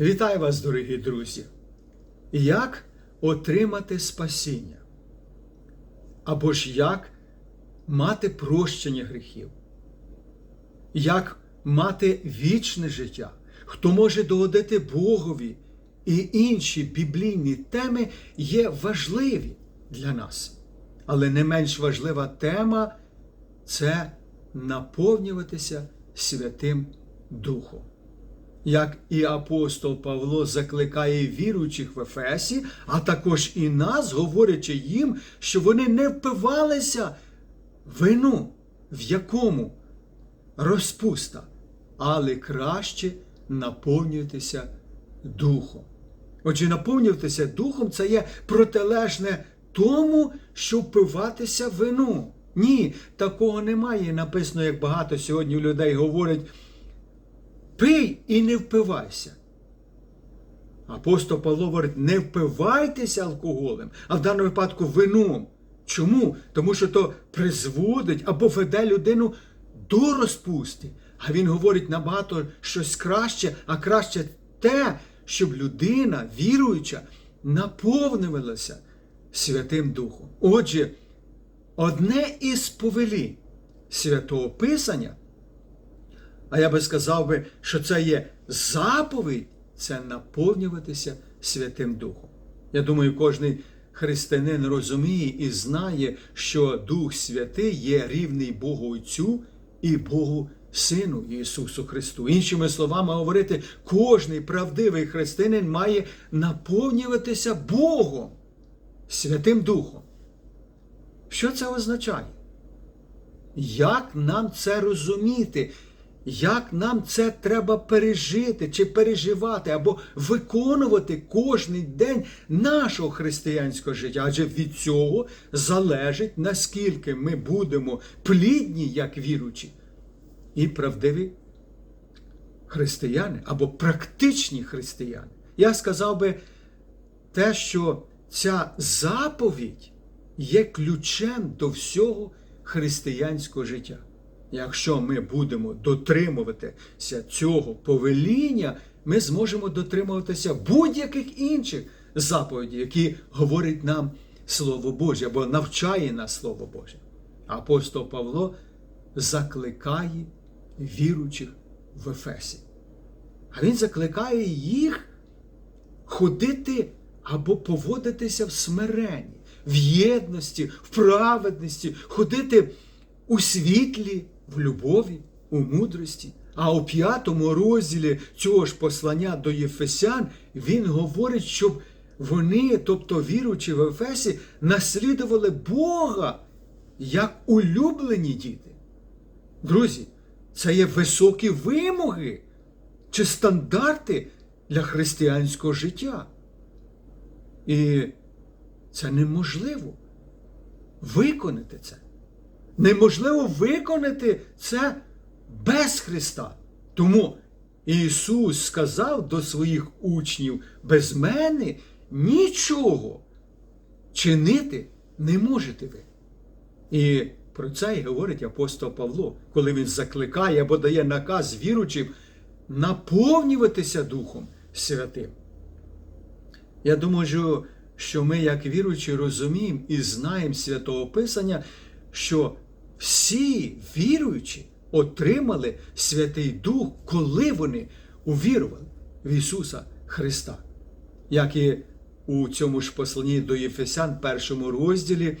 Вітаю вас, дорогі друзі! Як отримати спасіння? Або ж як мати прощення гріхів? Як мати вічне життя? Хто може догодити Богові? І інші біблійні теми є важливі для нас. Але не менш важлива тема це наповнюватися Святим Духом як і апостол Павло закликає віруючих в Ефесі, а також і нас, говорячи їм, що вони не впивалися вину, в якому розпуста, але краще наповнюйтеся духом. Отже, наповнюватися духом це є протилежне тому, що впиватися вину. Ні, такого немає. Написано, як багато сьогодні людей говорять. Пий і не впивайся. Апостол Павло говорить, не впивайтеся алкоголем, а в даному випадку вином. Чому? Тому що то призводить або веде людину до розпусти. А він говорить набагато щось краще, а краще те, щоб людина, віруюча, наповнювалася Святим Духом. Отже, одне із повелі Святого Писання. А я би сказав би, що це є заповідь, це наповнюватися Святим Духом. Я думаю, кожен християнин розуміє і знає, що Дух Святий є рівний Богу Отцю і Богу Сину Ісусу Христу. Іншими словами, говорити, кожний правдивий християнин має наповнюватися Богом, Святим Духом. Що це означає? Як нам це розуміти? Як нам це треба пережити чи переживати, або виконувати кожний день нашого християнського життя? Адже від цього залежить, наскільки ми будемо плідні, як віручі, і правдиві християни або практичні християни. Я сказав би те, що ця заповідь є ключем до всього християнського життя. Якщо ми будемо дотримуватися цього повеління, ми зможемо дотримуватися будь-яких інших заповідей, які говорить нам Слово Боже, або навчає нас Слово Боже. Апостол Павло закликає віруючих в Ефесі. А він закликає їх ходити або поводитися в смиренні, в єдності, в праведності, ходити у світлі в любові, у мудрості. А у п'ятому розділі цього ж послання до Єфесян він говорить, щоб вони, тобто віруючи в Ефесі, наслідували Бога як улюблені діти. Друзі, це є високі вимоги чи стандарти для християнського життя. І це неможливо виконати це. Неможливо виконати це без Христа. Тому Ісус сказав до своїх учнів, без мене нічого чинити не можете ви. І про це і говорить апостол Павло, коли він закликає або дає наказ віручим наповнюватися Духом Святим. Я думаю, що ми, як віруючі, розуміємо і знаємо святого Писання, що всі віруючі отримали Святий Дух, коли вони увірували в Ісуса Христа. Як і у цьому ж посланні до Єфесян, першому розділі,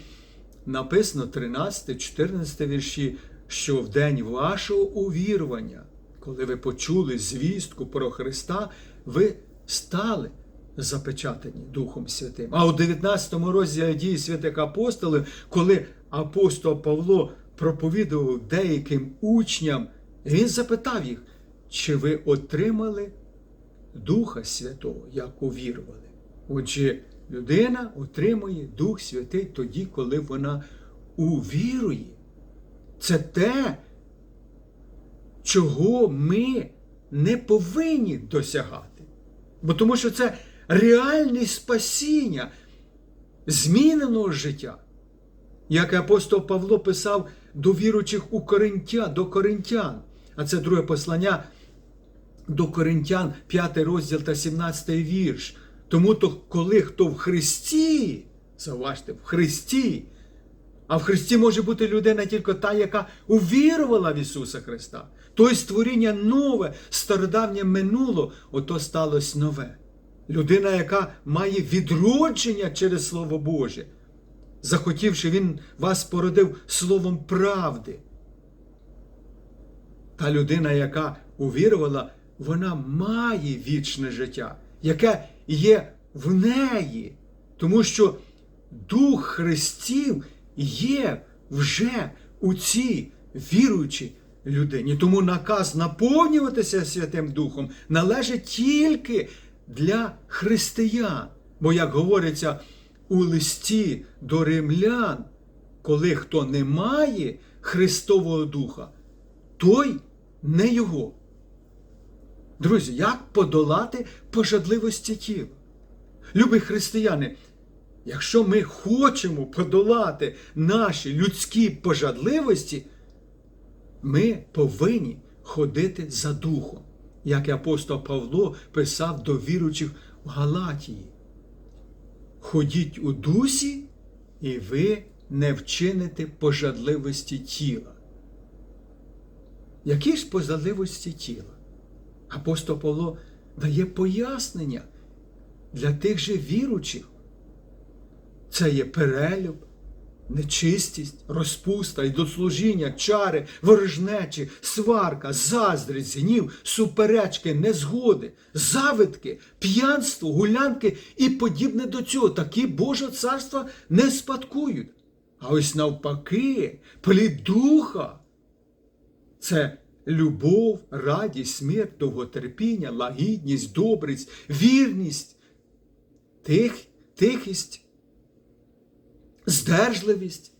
написано 13-14 вірші, що в день вашого увірування, коли ви почули звістку про Христа, ви стали запечатані Духом Святим. А у 19 розділі дії святих апостолів, коли апостол Павло проповідував деяким учням, він запитав їх, чи ви отримали Духа Святого, як увірували? Отже, людина отримує Дух Святий тоді, коли вона увірує. Це те, чого ми не повинні досягати. Бо тому що це реальне спасіння зміненого життя. Як апостол Павло писав до віруючих у Коринтя, до коринтян, а це друге послання до Коринтян 5 розділ та 17 вірш. Тому то, коли хто в Христі, заважте, в Христі, а в Христі може бути людина тільки та, яка увірувала в Ісуса Христа. Той створіння нове, стародавнє минуло, ото сталося нове. Людина, яка має відродження через Слово Боже, захотівши, Він вас породив словом правди. Та людина, яка увірувала, вона має вічне життя, яке є в неї, тому що Дух Христів є вже у цій віруючій людині. Тому наказ наповнюватися Святим Духом належить тільки для християн. Бо, як говориться у листі до римлян, коли хто не має Христового Духа, той не його. Друзі, як подолати пожадливості тіла? Любі християни, якщо ми хочемо подолати наші людські пожадливості, ми повинні ходити за духом, як і апостол Павло писав до віруючих в Галатії. Ходіть у дусі, і ви не вчините пожадливості тіла. Які ж пожадливості тіла? Апостол Павло дає пояснення для тих же віручих. Це є перелюб, нечистість, розпуста, ідослужіння, чари, ворожнечі, сварка, заздрість, гнів, суперечки, незгоди, завитки, п'янство, гулянки і подібне до цього. Такі Боже царства не спадкують. А ось навпаки, плід духа це любов, радість, смерть, довготерпіння, лагідність, добрість, вірність, тих, тихість, здержливість.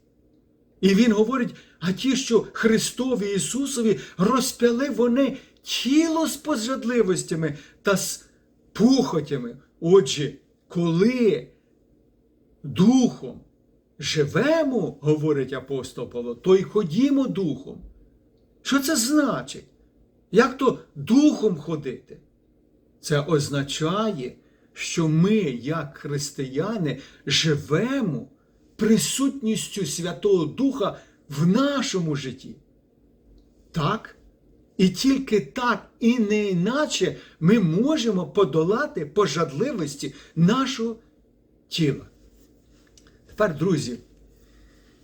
І він говорить: а ті, що Христові Ісусові розпяли вони тіло з пожадливостями та з пухотями. Отже, коли духом живемо, говорить апостол Павло, то й ходімо духом. Що це значить? Як то духом ходити? Це означає, що ми, як християни, живемо присутністю Святого Духа в нашому житті. Так? І тільки так, і не іначе ми можемо подолати пожадливості нашого тіла. Тепер, друзі,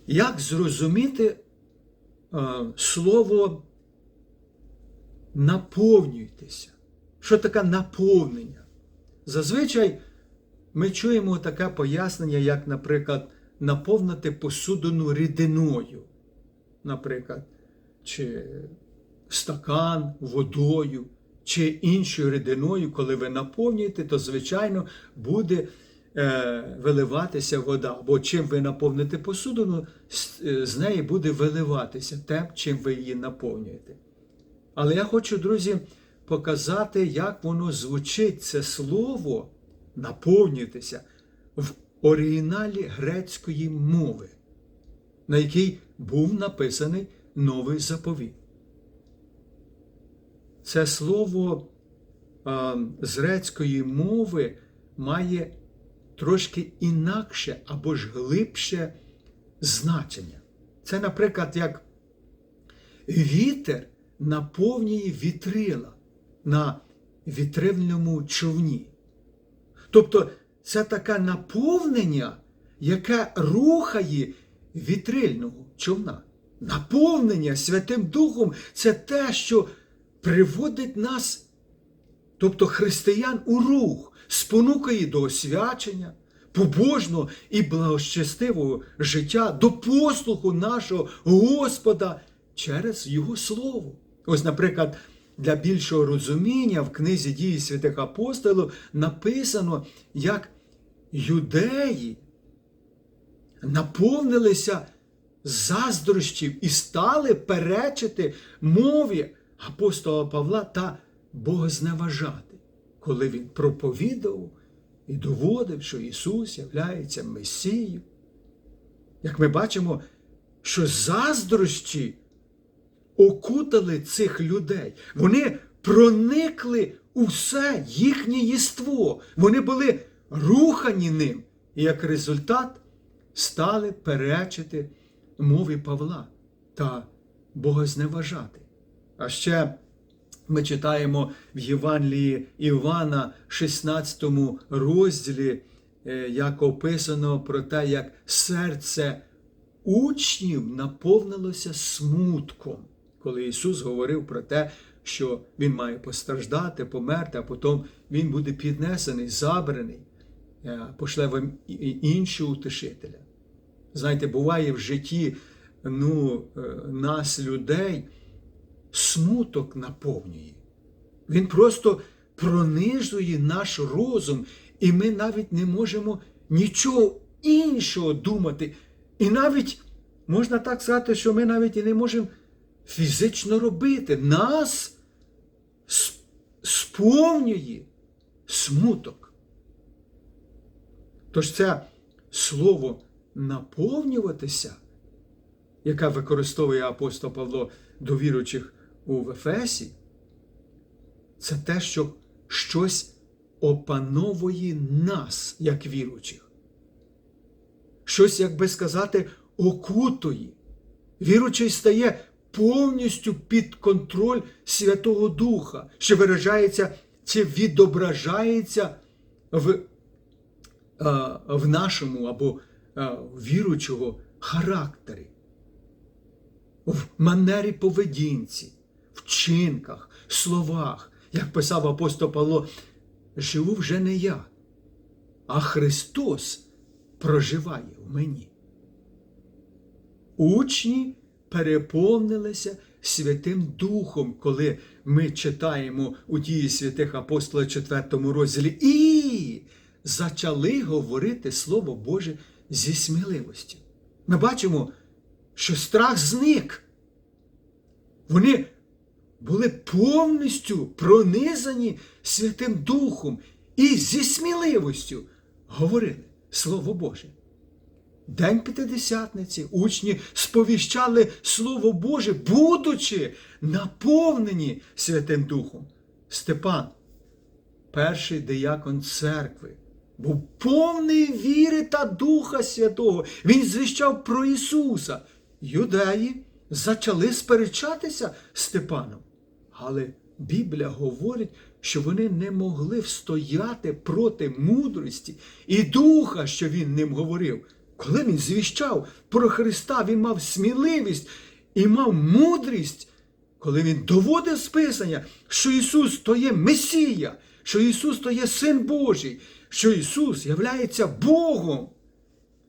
як зрозуміти е, слово наповнюйтеся? Що таке наповнення? Зазвичай ми чуємо таке пояснення, як, наприклад, наповнити посудину рідиною, наприклад, чи стакан водою, чи іншою рідиною, коли ви наповнюєте, то, звичайно, буде е, виливатися вода. Бо чим ви наповните посудину, з, е, неї буде виливатися тим, чим ви її наповнюєте. Але я хочу, друзі, показати, як воно звучить це слово наповнюйтеся в оригіналі грецької мови, на якій був написаний новий заповіт. Це слово з грецької мови має трошки інакше або ж глибше значення. Це, наприклад, як вітер наповнює вітрила на вітрильному човні. Тобто це таке наповнення, яке рухає вітрильного човна. Наповнення Святим Духом це те, що приводить нас, тобто християн, у рух, спонукає до освячення, побожного і благощастивого життя, до послуху нашого Господа через Його Слово. Ось, наприклад, для більшого розуміння в книзі дії святих апостолів написано, як юдеї наповнилися заздрощів і стали перечити мові апостола Павла та богозневажати, коли він проповідав і доводив, що Ісус являється Месією. Як ми бачимо, що заздрощі окутали цих людей. Вони проникли у все їхнє єство. Вони були рухані ним. І як результат стали перечити мові Павла та богозневажати. А ще ми читаємо в Євангелії Івана, 16 розділі, е, як описано про те, як серце учнів наповнилося смутком, коли Ісус говорив про те, що Він має постраждати, померти, а потім Він буде піднесений, забраний, е, пошле вам іншого утешителя. Знаєте, буває в житті ну, е, нас, людей, смуток наповнює. Він просто пронижує наш розум, і ми навіть не можемо нічого іншого думати. І навіть можна так сказати, що ми навіть і не можемо фізично робити. Нас сповнює смуток. Тож це слово наповнюватися, яке використовує апостол Павло до віруючих у Ефесі, це те, що щось опановує нас, як віруючих. Щось, як би сказати, окутує. Віручий стає повністю під контроль Святого Духа, що виражається чи відображається в, е, в нашому або е, віручого характері, в манері поведінці, вчинках, словах. Як писав апостол Павло, живу вже не я, а Христос проживає в мені. Учні переповнилися Святим Духом, коли ми читаємо у дії святих апостола 4 розділі, і зачали говорити Слово Боже зі сміливостю. Ми бачимо, що страх зник. Вони були повністю пронизані Святим Духом і зі сміливостю говорили Слово Боже. День П'ятидесятниці учні сповіщали Слово Боже, будучи наповнені Святим Духом. Степан, перший диякон церкви, був повний віри та Духа Святого. Він звіщав про Ісуса. Юдеї почали сперечатися Степаном. Але Біблія говорить, що вони не могли встояти проти мудрості і духа, що він ним говорив. Коли він звіщав про Христа, він мав сміливість і мав мудрість, коли він доводив списання, що Ісус то є Месія, що Ісус то є Син Божий, що Ісус являється Богом.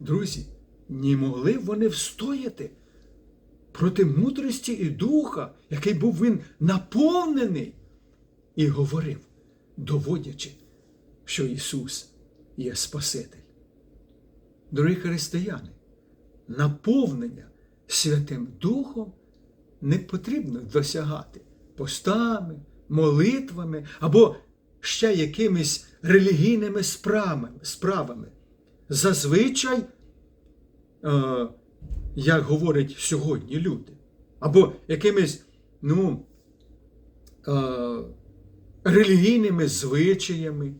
Друзі, не могли вони встояти проти мудрості і духа, який був він наповнений, і говорив, доводячи, що Ісус є Спаситель. Дорогі християни, наповнення Святим Духом не потрібно досягати постами, молитвами або ще якимись релігійними справами. Зазвичай, е, як говорять сьогодні люди, або якимись ну, е, релігійними звичаями.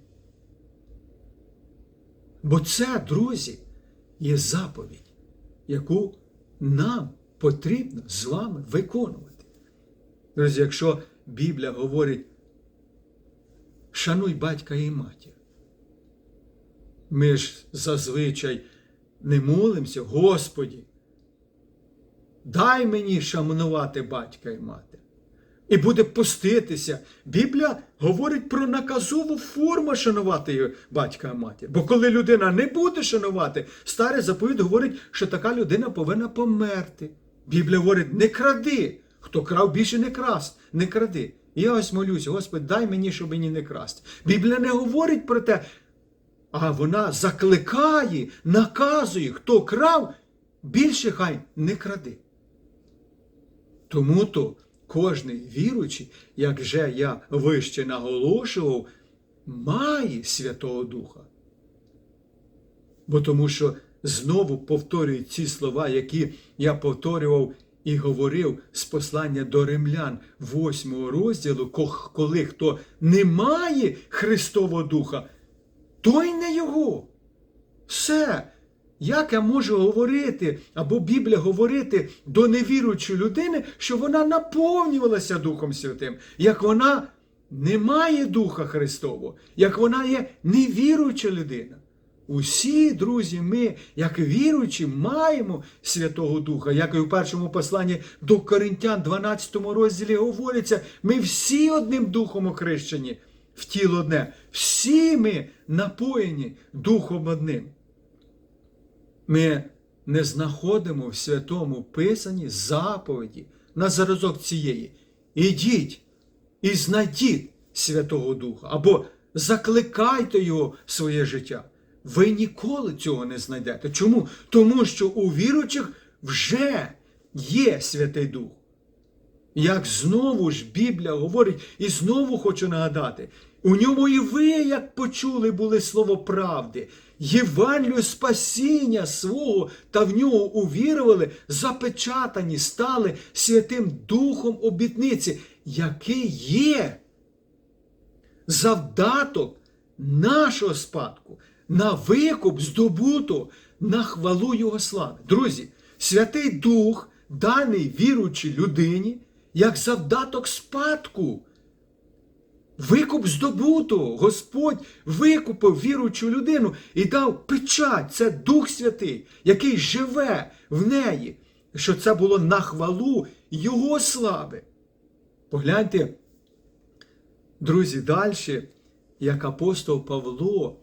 Бо це, друзі, є заповідь, яку нам потрібно з вами виконувати. Друзі, якщо Біблія говорить, шануй батька і матір, ми ж зазвичай не молимося, Господі, дай мені шанувати батька і матір. І буде поститися. Біблія говорить про наказову форму шанувати батька і матір. Бо коли людина не буде шанувати, старий заповідь говорить, що така людина повинна померти. Біблія говорить, не кради. Хто крав більше не красть, не кради. Я ось молюся, Господи, дай мені, щоб мені не красти. Біблія не говорить про те, а вона закликає, наказує, хто крав, більше хай не кради. Тому то кожний віруючий, як вже я вище наголошував, має Святого Духа. Бо тому що знову повторюю ці слова, які я повторював і говорив з послання до римлян 8 розділу, коли хто не має Христового Духа, той не його. Все. Як я можу говорити, або Біблія говорити до невіруючої людини, що вона наповнювалася Духом Святим, як вона не має Духа Христового, як вона є невіруюча людина. Усі, друзі, ми, як віруючі, маємо Святого Духа, як і в першому посланні до Коринтян, 12 розділі говориться, ми всі одним духом охрещені в тіло одне. Всі ми напоєні Духом одним. Ми не знаходимо в Святому Писанні заповіді на зразок цієї. Ідіть і знайдіть Святого Духа або закликайте Його в своє життя. Ви ніколи цього не знайдете. Чому? Тому що у віруючих вже є Святий Дух. Як знову ж Біблія говорить, і знову хочу нагадати, у ньому і ви, як почули, були слово правди, Євангелію спасіння свого та в нього увірували, запечатані стали Святим Духом обітниці, який є завдаток нашого спадку, на викуп здобуту, на хвалу Його слави. Друзі, Святий Дух, даний віруючій людині, як завдаток спадку. Викуп здобуту. Господь викупив віруючу людину і дав печать. Це Дух Святий, який живе в неї, що це було на хвалу Його слави. Погляньте, друзі, далі, як апостол Павло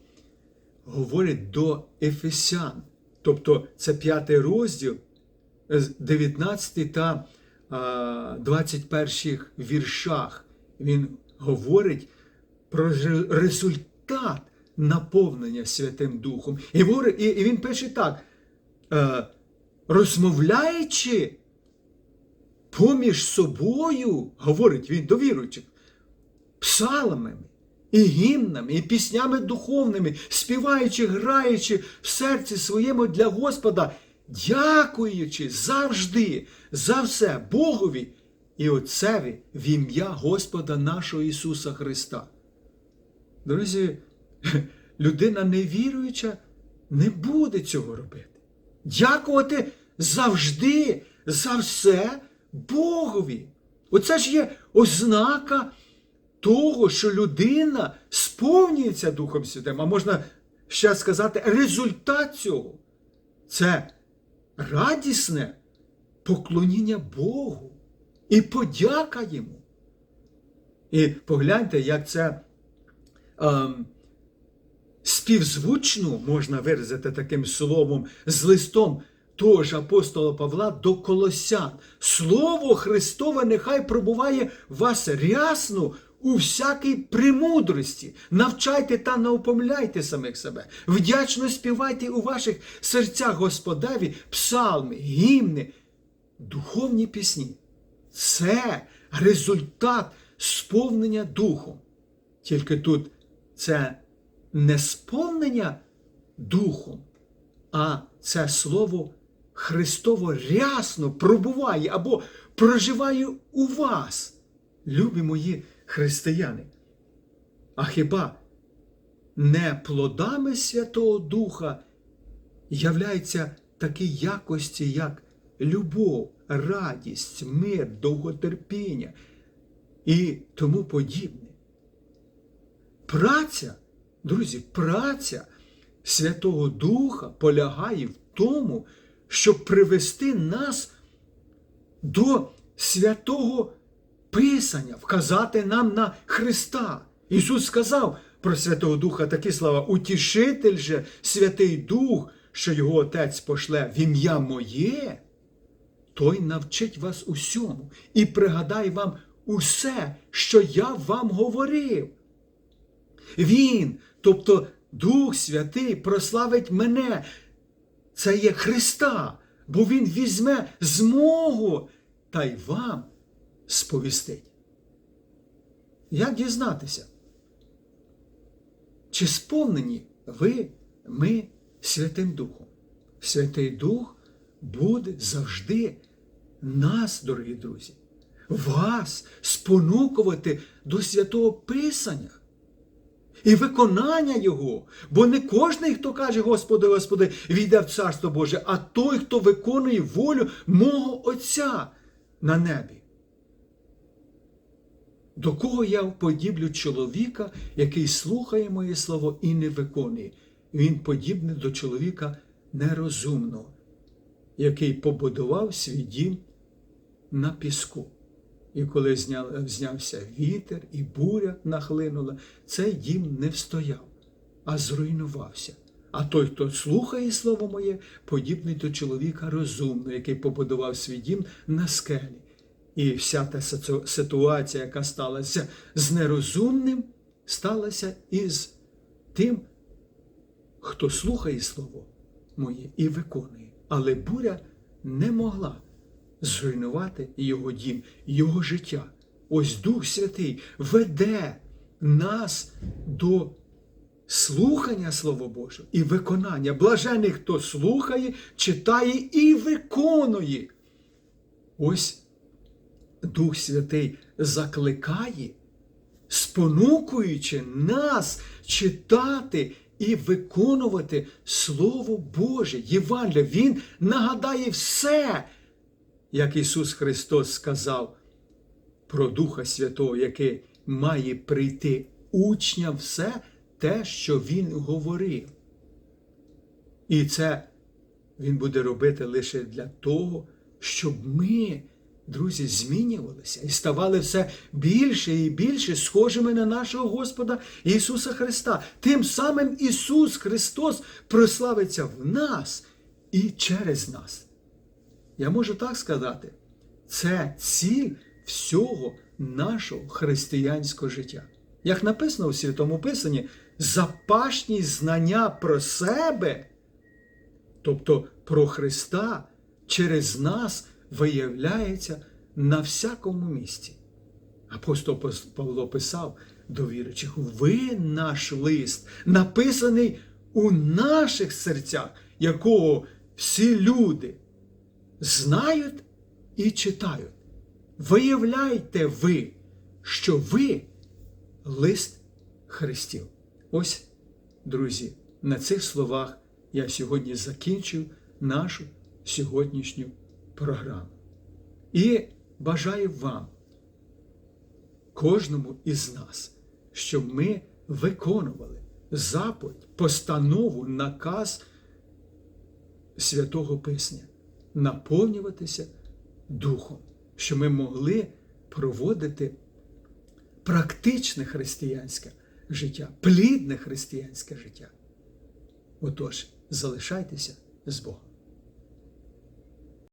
говорить до Ефесян. Тобто це п'ятий розділ, е, 19 та 21 віршах. Він говорить про результат наповнення Святим Духом. І, він пише так: е, розмовляючи поміж собою, говорить він до віруючих, псалмами, і гімнами, і піснями духовними, співаючи, граючи в серці своєму для Господа, дякуючи завжди за все Богові і Отцеві в ім'я Господа нашого Ісуса Христа. Друзі, людина невіруюча не буде цього робити. Дякувати завжди за все Богові. Оце ж є ознака того, що людина сповнюється Духом Святим, а можна ще сказати, результат цього це радісне поклоніння Богу і подяка йому. І погляньте, як це ем, співзвучно можна виразити таким словом з листом того ж апостола Павла до Колосян. Слово Христове нехай пробуває вас рясно у всякій премудрості. Навчайте та не опомляйте самих себе. Вдячно співайте у ваших серцях Господеві псалми, гімни, духовні пісні. Це результат сповнення Духом. Тільки тут це не сповнення Духом, а це слово Христово рясно пробуває або проживає у вас, любі мої християни. А хіба не плодами Святого Духа являються такі якості, як любов, радість, мир, довготерпіння і тому подібне? Праця, друзі, праця Святого Духа полягає в тому, щоб привести нас до святого Писання, вказати нам на Христа. Ісус сказав про Святого Духа такі слова: Утішитель же, Святий Дух, що його Отець пошле в ім'я моє, той навчить вас усьому і пригадає вам усе, що я вам говорив. Він, тобто Дух Святий, прославить мене. Це є Христа, бо Він візьме змогу та й вам сповістить. Як дізнатися? Чи сповнені ви, ми Святим Духом? Святий Дух буде завжди нас, дорогі друзі, вас спонукувати до святого Писання і виконання Його. Бо не кожний, хто каже, Господи, Господи, війде в Царство Боже, а той, хто виконує волю мого Отця на небі. До кого я подіблю чоловіка, який слухає моє слово і не виконує? Він подібний до чоловіка нерозумного, який побудував свій дім на піску. І коли зняв, знявся вітер і буря нахлинула, цей дім не встояв, а зруйнувався. А той, хто слухає слово моє, подібний до чоловіка розумного, який побудував свій дім на скелі. І вся та ситуація, яка сталася з нерозумним, сталася із тим, хто слухає слово моє і виконує. Але буря не могла зруйнувати його дім, його життя. Ось Дух Святий веде нас до слухання Слова Божого і виконання. Блажений, хто слухає, читає і виконує. Ось Дух Святий закликає, спонукуючи нас читати і виконувати Слово Боже, Євангелія. Він нагадає все, як Ісус Христос сказав про Духа Святого, який має прийти учням все те, що Він говорив. І це Він буде робити лише для того, щоб ми, друзі, змінювалися і ставали все більше і більше схожими на нашого Господа Ісуса Христа. Тим самим Ісус Христос прославиться в нас і через нас. Я можу так сказати, це ціль всього нашого християнського життя. Як написано у Святому Писанні, запашні знання про себе, тобто про Христа, через нас виявляється на всякому місці. Апостол Павло писав до віруючих, ви наш лист, написаний у наших серцях, якого всі люди знають і читають. Виявляйте ви, що ви лист Христів. Ось, друзі, на цих словах я сьогодні закінчив нашу сьогоднішню програму. І бажаю вам, кожному із нас, щоб ми виконували заповідь, постанову, наказ Святого Писання, наповнюватися Духом, що ми могли проводити практичне християнське життя, плідне християнське життя. Отож, залишайтеся з Богом.